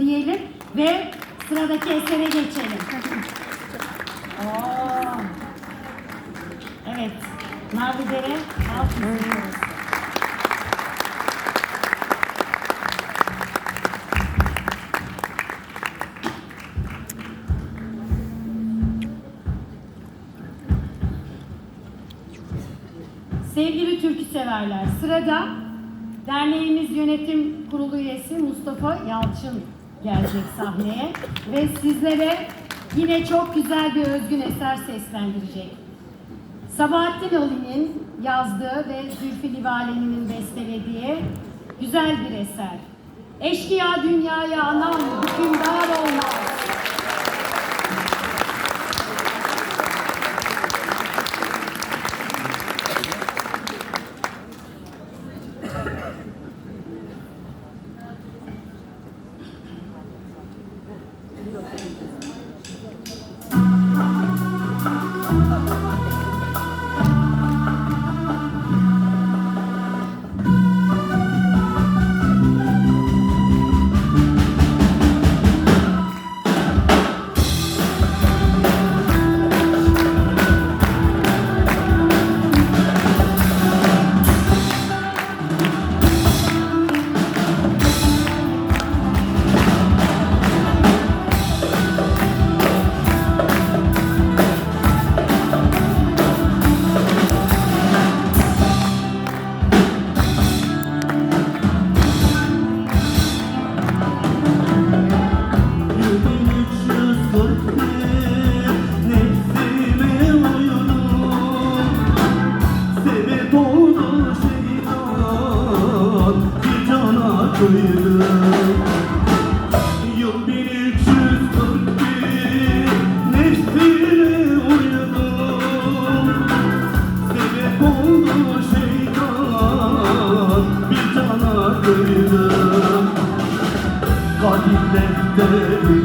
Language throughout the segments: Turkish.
diyelim ve sıradaki esere geçelim. Oo. Evet. Nargilere halk. Sevgili türkü severler, sırada derneğimiz yönetim kurulu üyesi Mustafa Yalçın gelecek sahneye ve sizlere yine çok güzel bir özgün eser seslendirecek. Sabahattin Ali'nin yazdığı ve Zülfü Livaneli'nin bestelediği güzel bir eser. Eşkıya dünyaya anam hükümdar olmaz. Kadim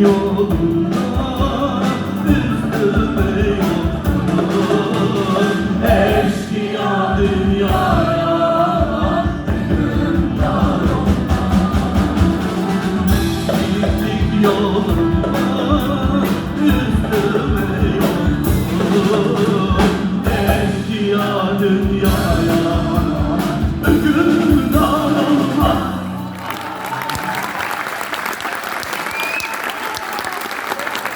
yolunda.